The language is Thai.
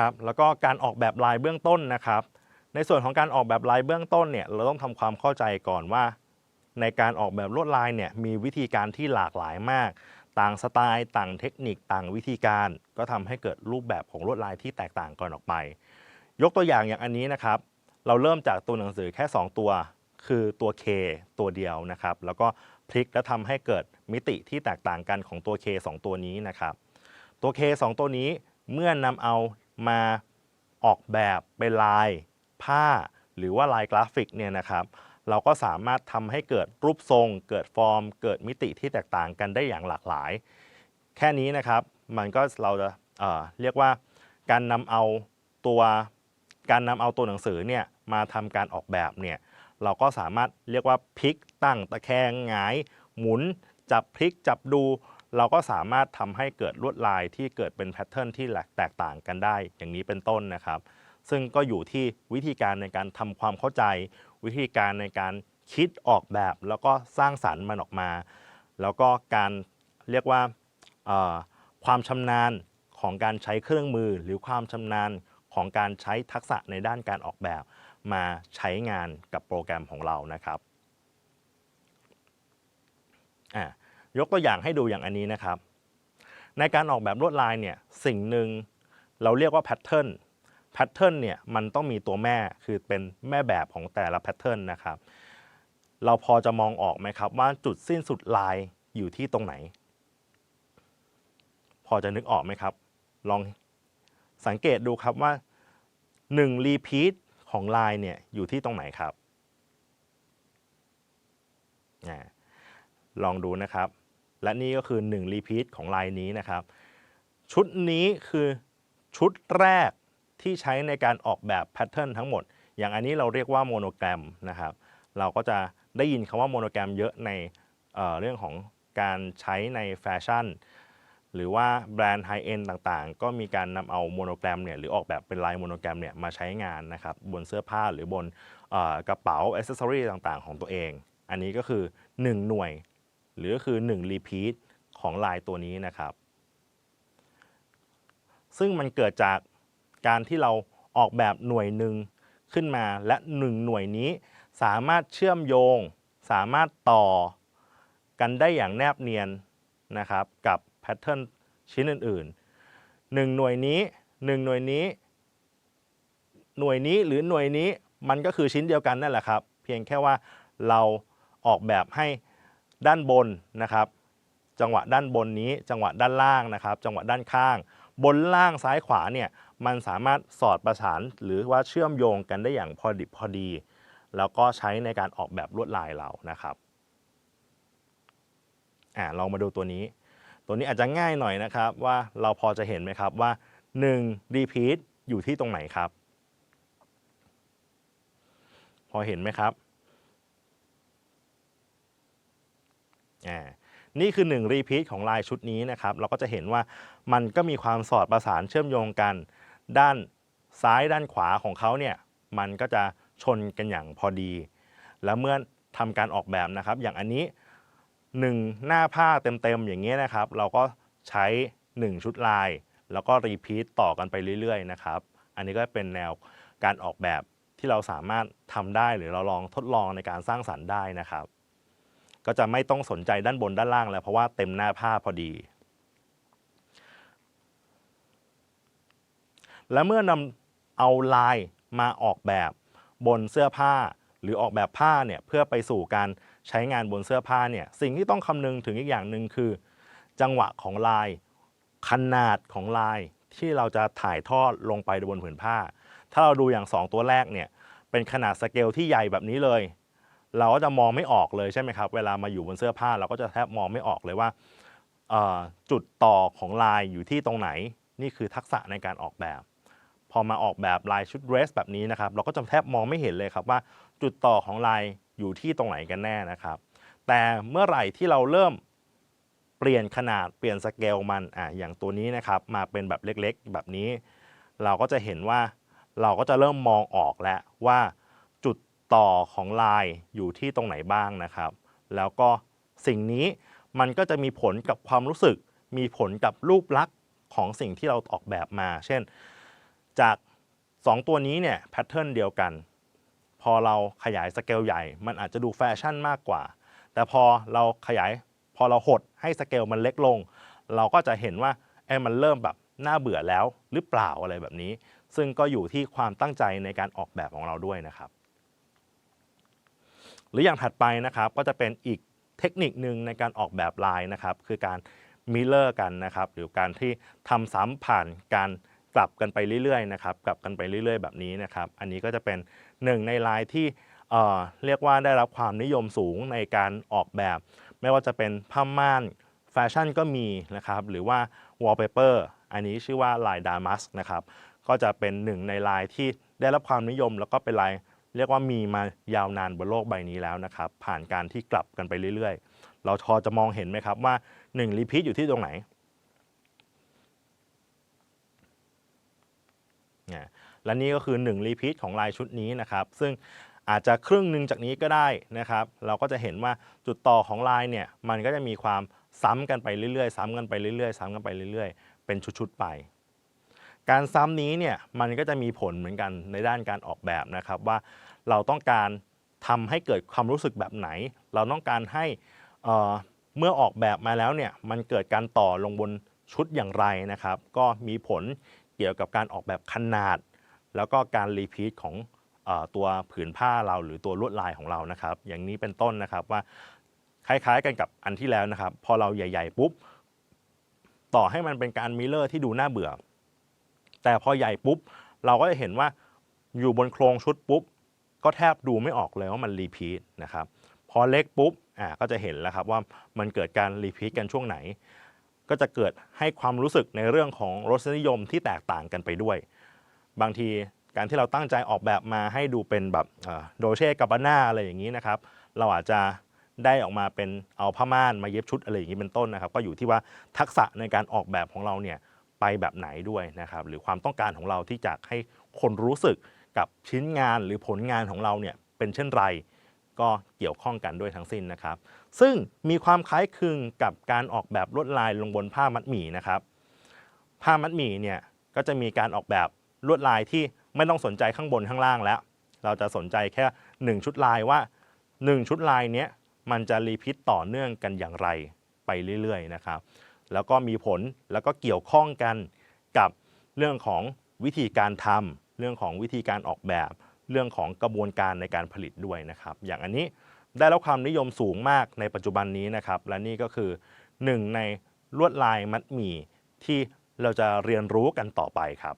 นะครับแล้วก็การออกแบบลายเบื้องต้นนะครับ ในส่วนของการออกแบบลายเบื้องต้นเนี่ยเราต้องทำความเข้าใจก่อนว่า ในการออกแบบลวดลายเนี่ยมีวิธีการที่หลากหลายมาก ต่างสไตล์ ต่างเทคนิคต่างวิธีการ ก็ทำให้เกิดรูปแบบของลวดลายที่แตกต่างกันออกไป ยกตัวอย่างอย่างอันนี้นะครับ เราเริ่มจากตัวหนังสือแค่ 2 ตัว คือตัว K ตัวเดียวนะครับ แล้วก็พลิกและทำให้เกิดมิติที่แตกต่างกันของตัว K 2 ตัวนี้นะครับตัว K 2 ตัวนี้เมื่อนำเอา มาออกแบบเป็นลายผ้า หรือว่าลายกราฟิกเนี่ยนะครับ เราก็สามารถทำให้เกิดรูปทรง เกิดฟอร์ม เกิดมิติที่แตกต่างกันได้อย่างหลากหลาย แค่นี้นะครับมันก็เราจะเเรียกว่าการนำเอาตัวการนำเอาตัวหนังสือเนี่ยมาทำการออกแบบเนี่ยเราก็สามารถเรียกว่าพลิกตั้งตะแคงหงาย หมุน จับพลิกจับดู เราก็สามารถทำให้เกิดลวดลายที่เกิดเป็นแพทเทิร์นที่แตกต่างกันได้ อย่างนี้เป็นต้นนะครับ ซึ่งก็อยู่ที่วิธีการในการทำความเข้าใจ วิธีการในการคิดออกแบบ แล้วก็สร้างสรรค์มันออกมา แล้วก็การเรียกว่าความชำนาญของการใช้เครื่องมือ หรือความชำนาญของการใช้ทักษะในด้านการออกแบบ มาใช้งานกับโปรแกรมของเรานะครับอะ ยกตัวอย่างให้ดูอย่างอันนี้นะครับ ในการออกแบบลวดลายเนี่ยสิ่งหนึ่งเราเรียกว่าแพทเทิร์นแพทเทิร์นเนี่ยมันต้องมีตัวแม่คือเป็นแม่แบบของแต่ละแพทเทิร์นนะครับ เราพอจะมองออกไหมครับว่าจุดสิ้นสุดลายอยู่ที่ตรงไหน พอจะนึกออกไหมครับ ลองสังเกตดูครับว่า1รีพีทของลายเนี่ยอยู่ที่ตรงไหนครับ ลองดูนะครับ และนี่ก็คือ1รีพีทของลายนี้นะครับ ชุดนี้คือชุดแรกที่ใช้ในการออกแบบแพทเทิร์นทั้งหมด อย่างอันนี้เราเรียกว่าโมโนแกรมนะครับ เราก็จะได้ยินคำว่าโมโนแกรมเยอะในเเรื่องของการใช้ในแฟชั่น หรือว่าแบรนด์ไฮเอ็นต่างๆ ก็มีการนำเอาโมโนแกรมเนี่ยหรือออกแบบเป็นลายโมโนแกรมเนี่ยมาใช้งานนะครับ บนเสื้อผ้าหรือบนอกระเป๋าอ c เซสซอรีต่างๆ ของตัวเอง อันนี้ก็คือ 1 หน่วย หรือก็คือ1รีพีทของลายตัวนี้นะครับ ซึ่งมันเกิดจากการที่เราออกแบบหน่วยหนึ่งขึ้นมาและ 1 หน่วยนี้ สามารถเชื่อมโยง สามารถต่อกันได้อย่างแนบเนียนนะครับ กับแพทเทิร์นชิ้นอื่นๆ 1 หน่วยนี้ 1 หน่วยนี้ หน่วยนี้หรือหน่วยนี้มันก็คือชิ้นเดียวกันนั่นแหละครับ เพียงแค่ว่าเราออกแบบให้ ด้านบนนะครับ จังหวะด้านบนนี้จังหวะด้านล่างนะครับ จังหวะด้านข้าง บนล่างซ้ายขวาเนี่ยมันสามารถสอดประสานหรือว่าเชื่อมโยงกันได้อย่างพอดิบพอดี แล้วก็ใช้ในการออกแบบลวดลายเรานะครับอ่าลองมาดูตัวนี้ ตัวนี้อาจจะง่ายหน่อยนะครับว่าเราพอจะเห็นไหมครับว่า1 repeat อยู่ที่ตรงไหนครับ พอเห็นไหมครับ อ่านี่คือ1 repeat ของลายชุดนี้นะครับ เราก็จะเห็นว่ามันก็มีความสอดประสานเชื่อมโยงกัน ด้านซ้ายด้านขวาของเขาเนี่ยมันก็จะชนกันอย่างพอดี แล้วเมื่อทำการออกแบบนะครับ อย่างอันนี้ 1 หน้าผ้าเต็มๆอย่างเงี้ยนะครับ เราก็ใช้ 1 ชุดลาย แล้วก็รีพีทต่อกันไปเรื่อยๆนะครับ อันนี้ก็เป็นแนวการออกแบบที่เราสามารถทำได้หรือเราลองทดลองในการสร้างสรรค์ได้นะครับ ก็จะไม่ต้องสนใจด้านบนด้านล่างแล้วเพราะว่าเต็มหน้าผ้าพอดี และเมื่อนำเอาลายมาออกแบบบนเสื้อผ้า หรือออกแบบผ้าเนี่ยเพื่อไปสู่การใช้งานบนเสื้อผ้าเนี่ยสิ่งที่ต้องคำนึงถึงอีกอย่างหนึ่งคือ จังหวะของลายขนาดของลายที่เราจะถ่ายทอดลงไปบนผืนผ้า ถ้าเราดูอย่าง 2 ตัวแรกเนี่ยเป็นขนาดสเกลที่ใหญ่แบบนี้เลย เราก็จะมองไม่ออกเลยใช่ไหมครับ เวลามาอยู่บนเสื้อผ้าเราก็จะแทบมองไม่ออกเลยว่าจุดต่อของลายอยู่ที่ตรงไหนนี่คือทักษะในการออกแบบ พอมาออกแบบลายชุดเดรสแบบนี้นะครับ เราก็จะแทบมองไม่เห็นเลยครับว่า จุดต่อของลายอยู่ที่ตรงไหนกันแน่นะครับ แต่เมื่อไหร่ที่เราเริ่มเปลี่ยนขนาดเปลี่ยนสเกลมันอะอย่างตัวนี้นะครับมาเป็นแบบเล็กๆ แบบนี้ เราก็จะเห็นว่าเราก็จะเริ่มมองออกแล้วว่า ต่อของลายอยู่ที่ตรงไหนบ้างนะครับ แล้วก็สิ่งนี้มันก็จะมีผลกับความรู้สึก มีผลกับรูปลักษณ์ของสิ่งที่เราออกแบบมา เช่น จาก 2 ตัวนี้เนี่ยแพทเทิร์นเดียวกัน พอเราขยายสเกลใหญ่ มันอาจจะดูแฟชั่นมากกว่า แต่พอเราขยายพอเราหดให้สเกลมันเล็กลง เราก็จะเห็นว่าเอ้มันเริ่มแบบน่าเบื่อแล้วหรือเปล่าอะไรแบบนี้ ซึ่งก็อยู่ที่ความตั้งใจในการออกแบบของเราด้วยนะครับ หรืออย่างถัดไปนะครับก็จะเป็นอีกเทคนิคหนึ่งในการออกแบบลายนะครับ คือการมิเลอร์กันนะครับ หรือการที่ทำซ้ำผ่านการกลับกันไปเรื่อยๆนะครับกลับกันไปเรื่อย ๆ แบบนี้นะครับ อันนี้ก็จะเป็นหนึ่งในลายที่เอ่อเรียกว่าได้รับความนิยมสูงในการออกแบบ ไม่ว่าจะเป็นผ้าม่านแฟชั่นก็มีนะครับ หรือว่าวอลเปเปอร์อันนี้ชื่อว่าลายดามัสนะครับ ก็จะเป็นหนึ่งในลายที่ได้รับความนิยมแล้วก็เป็นลาย เรียกว่ามีมายาวนานบนโลกใบนี้แล้วนะครับ ผ่านการที่กลับกันไปเรื่อยๆ เราพอจะมองเห็นไหมครับว่า1รีพีทอยู่ที่ตรงไหนเนี่ยและนี่ก็คือ1รีพีทของลายชุดนี้นะครับ ซึ่งอาจจะครึ่งหนึ่งจากนี้ก็ได้นะครับ เราก็จะเห็นว่าจุดต่อของลายเนี่ยมันก็จะมีความซ้ำกันไปเรื่อยๆ ซ้ำกันไปเรื่อยๆ ซ้ำกันไปเรื่อยๆ เป็นชุดๆไป การซ้ำนี้เนี่ยมันก็จะมีผลเหมือนกันในด้านการออกแบบนะครับว่าเราต้องการทำให้เกิดความรู้สึกแบบไหน เราต้องการให้เมื่อออกแบบมาแล้วเนี่ยมันเกิดการต่อลงบนชุดอย่างไรนะครับ ก็มีผลเกี่ยวกับการออกแบบขนาด แล้วก็การรีพีทของอตัวผืนผ้าเราหรือตัวลวดลายของเรานะครับ อย่างนี้เป็นต้นนะครับว่าคล้ายๆกันกับอันที่แล้วนะครับ พอเราใหญ่ ๆ ปุ๊บ ต่อให้มันเป็นการมิเลอร์ที่ดูน่าเบื่อ แต่พอใหญ่ปุ๊บ เราก็จะเห็นว่าอยู่บนโครงชุดปุ๊บ ก็แทบดูไม่ออกเลยว่ามันรีพีทนะครับพอเล็กปุ๊บอ่าก็จะเห็นแล้วครับว่ามันเกิดการรีพีทกันช่วงไหน ก็จะเกิดให้ความรู้สึกในเรื่องของรสนิยมที่แตกต่างกันไปด้วย บางทีการที่เราตั้งใจออกแบบมาให้ดูเป็นแบบโดเช่กับบาน่าอะไรอย่างนี้นะครับ เราอาจจะได้ออกมาเป็นเอาผ้าม่านมาเย็บชุดอะไรอย่างนี้เป็นต้นนะครับ ก็อยู่ที่ว่าทักษะในการออกแบบของเราเนี่ย ไปแบบไหนด้วยนะครับหรือความต้องการของเราที่จะให้คนรู้สึกกับชิ้นงานหรือผลงานของเราเนี่ยเป็นเช่นไร ก็เกี่ยวข้องกันด้วยทั้งสิ้นนะครับ ซึ่งมีความคล้ายคลึงกับการออกแบบลวดลายลงบนผ้ามัดหมี่นะครับผ้ามัดหมี่เนี่ยก็จะมีการออกแบบลวดลายที่ไม่ต้องสนใจข้างบนข้างล่างแล้ว เราจะสนใจแค่ 1 ชุดลายว่า 1 ชุดลายเนี้ยมันจะรีพิตต่อเนื่องกันอย่างไรไปเรื่อยๆนะครับ แล้วก็มีผลแล้วก็เกี่ยวข้องกันกับเรื่องของวิธีการทำเรื่องของวิธีการออกแบบ เรื่องของกระบวนการในการผลิตด้วยนะครับ อย่างอันนี้ได้รับความนิยมสูงมากในปัจจุบันนี้นะครับ และนี่ก็คือหนึ่งในลวดลายมัดหมี่ที่เราจะเรียนรู้กันต่อไปครับ